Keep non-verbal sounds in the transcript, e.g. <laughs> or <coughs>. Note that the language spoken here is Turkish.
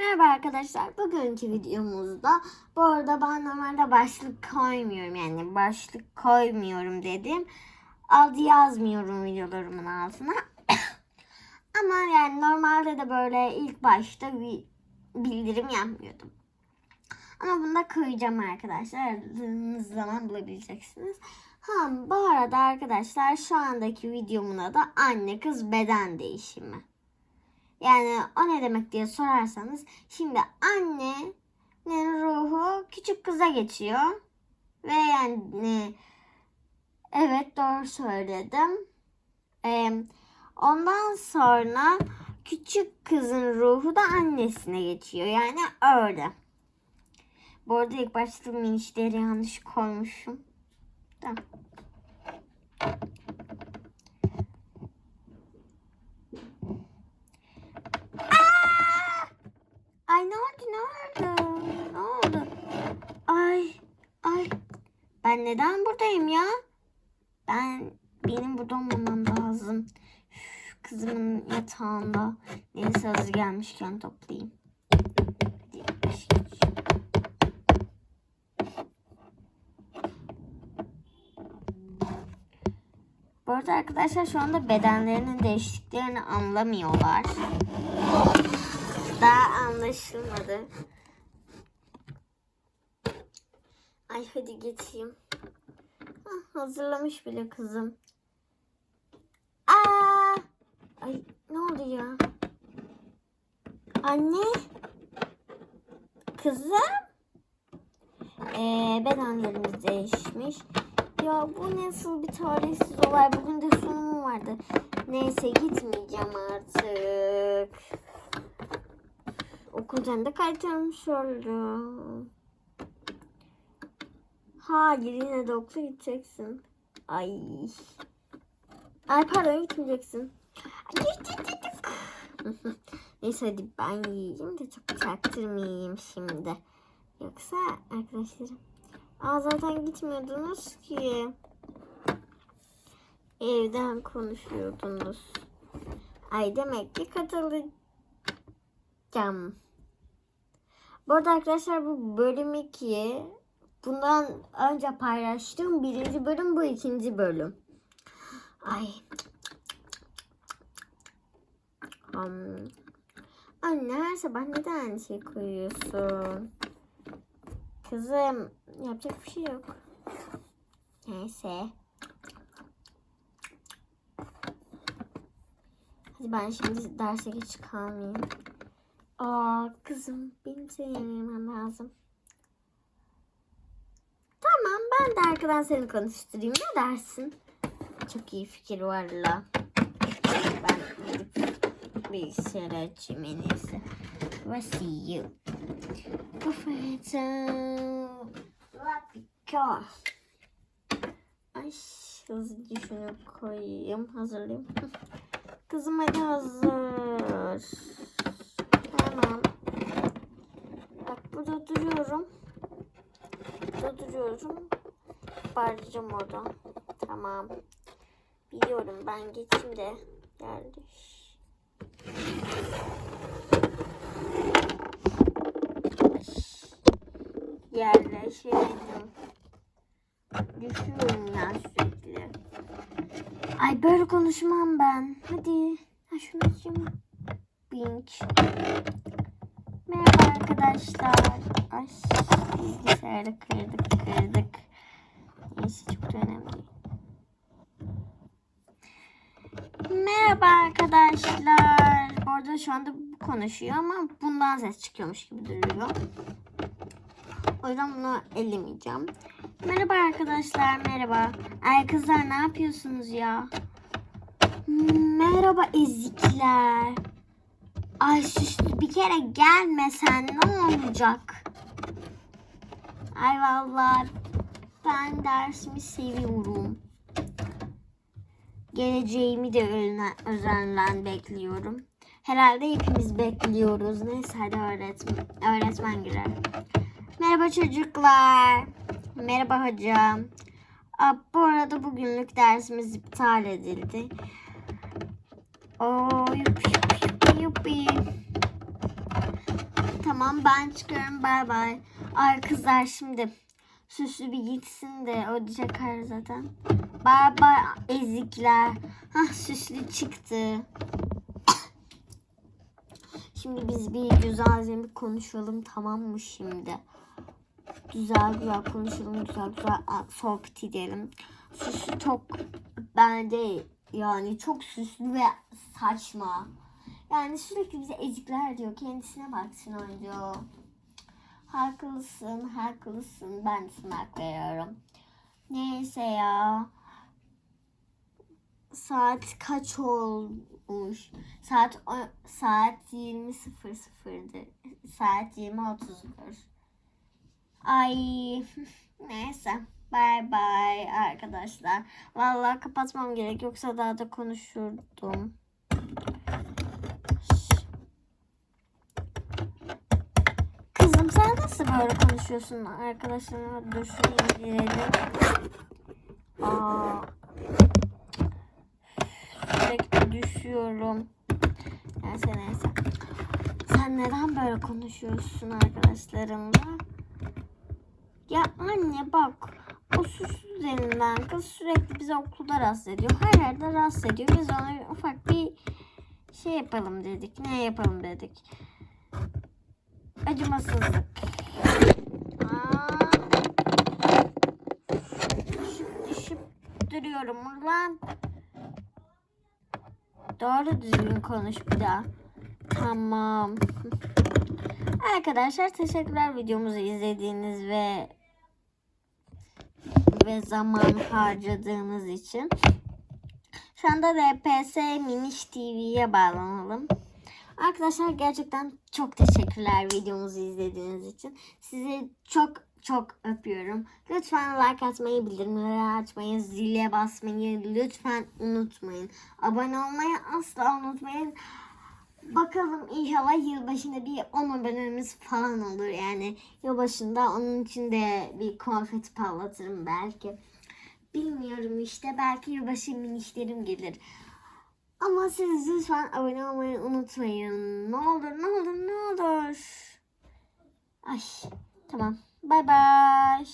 Merhaba arkadaşlar. Bugünkü videomuzda bu arada ben normalde başlık koymuyorum. Yani başlık koymuyorum dedim. Adı yazmıyorum videolarımın altına. <coughs> Ama yani normalde de böyle ilk başta bir bildirim yapmıyordum. Ama bunu da koyacağım arkadaşlar. Aradığınız zaman bulabileceksiniz. Ha bu arada arkadaşlar şu andaki videomun adı anne kız beden değişimi. Yani o ne demek diye sorarsanız şimdi annenin ruhu küçük kıza geçiyor. Ve yani evet doğru söyledim. Ee, ondan sonra küçük kızın ruhu da annesine geçiyor. Yani öyle. Bu arada ilk başta minişleri yanlış koymuşum. Tamam. Ay ne oldu ne oldu? Ne oldu? Ay ay ben neden buradayım ya? Ben benim burada olmamam lazım. Kızımın yatağında. Neyse hazır gelmişken toplayayım. Bu arada arkadaşlar şu anda bedenlerinin değiştiklerini anlamıyorlar. Daha anlaşılmadı. Ay hadi geçeyim. Ah, hazırlamış bile kızım. Aa! Ay ne oldu ya? Anne? Kızım? Ee, bedenlerimiz değişmiş. Ya bu nasıl bir talihsiz olay? Bugün de sunumum vardı. Neyse gitmeyeceğim artık. Okuldan da kaytarmış oldum. Hayır yine de okula gideceksin. Ay. Ay pardon gitmeyeceksin. <laughs> Neyse hadi ben yiyeyim de çok çaktırmayayım şimdi. Yoksa arkadaşlarım. Aa zaten gitmiyordunuz ki. Evden konuşuyordunuz. Ay demek ki katılacağım. Bu arada arkadaşlar bu bölüm 2. Bundan önce paylaştığım birinci bölüm bu ikinci bölüm. Ay. Um. Anne her sabah neden aynı şey koyuyorsun? Kızım yapacak bir şey yok. Neyse. Hadi ben şimdi derse geç kalmayayım. Aa kızım benim seni yemem lazım. Ben de arkadan seni konuşturayım. Ne dersin? Çok iyi fikir valla. Ben gidip bilgisayarı açayım en iyisi. We'll see you. Ay hızlıca şunu koyayım. Hazırlayayım. Kızım hadi hazır. Tamam. Bak burada duruyorum. Burada duruyorum. Bağıracağım orada. Tamam. Biliyorum ben geçeyim de. Geldi. Yerleşemedim. Düşüyorum ya sürekli. Ay böyle konuşmam ben. Hadi. Ha şunu açayım. Bink. Merhaba arkadaşlar. Ay bilgisayarı kırdık kırdık. Neyse çok önemli. Merhaba arkadaşlar. Bu arada şu anda konuşuyor ama bundan ses çıkıyormuş gibi duruyor. O yüzden bunu ellemeyeceğim. Merhaba arkadaşlar, merhaba. Ay kızlar ne yapıyorsunuz ya? Merhaba ezikler. Ay süslü bir kere gelmesen ne olacak? Ay vallahi ben dersimi seviyorum. Geleceğimi de özen- özenle bekliyorum. Herhalde hepimiz bekliyoruz. Neyse hadi öğretmen, öğretmen girer. Merhaba çocuklar. Merhaba hocam. Aa, bu arada bugünlük dersimiz iptal edildi. Oo, yuppi yuppi yuppi. Tamam ben çıkıyorum bay bay. Ay kızlar şimdi süslü bir gitsin de o çakar zaten. Bay ezikler. Hah süslü çıktı. Şimdi biz bir güzelce bir konuşalım tamam mı şimdi? Güzel güzel konuşalım, güzel güzel sohbet edelim. Süslü çok bence yani çok süslü ve saçma. Yani sürekli bize ezikler diyor. Kendisine baksın o. Haklısın, haklısın. Ben sana hak veriyorum. Neyse ya. Saat kaç olmuş? Saat saat 20.00'dı. Saat 20.31. Ay <laughs> neyse. Bye bye arkadaşlar. Vallahi kapatmam gerek yoksa daha da konuşurdum. Kızım sen nasıl böyle konuşuyorsun arkadaşlarına? Dur şuraya girelim. Aa, sürekli düşüyorum. Neyse neyse. Sen neden böyle konuşuyorsun arkadaşlarımla? Ya anne bak. O süslü denilen kız sürekli bizi okulda rahatsız ediyor. Her yerde rahatsız ediyor. Biz ona ufak bir şey yapalım dedik. Ne yapalım dedik. Acımasızlık. Aa. Düşüp düşüp duruyorum lan. Doğru düzgün konuş bir daha. Tamam. Arkadaşlar teşekkürler videomuzu izlediğiniz ve ve zaman harcadığınız için. Şu anda RPS Miniş TV'ye bağlanalım. Arkadaşlar gerçekten çok teşekkürler videomuzu izlediğiniz için. Sizi çok çok öpüyorum. Lütfen like atmayı, bildirimleri açmayı, zile basmayı lütfen unutmayın. Abone olmayı asla unutmayın. Bakalım inşallah yılbaşında bir 10 abonemiz falan olur. Yani yılbaşında onun için de bir konfeti patlatırım belki. Bilmiyorum işte belki yılbaşı minişlerim gelir. Ama siz lütfen abone olmayı unutmayın. Ne olur ne olur ne olur. Ay tamam. Bay bay.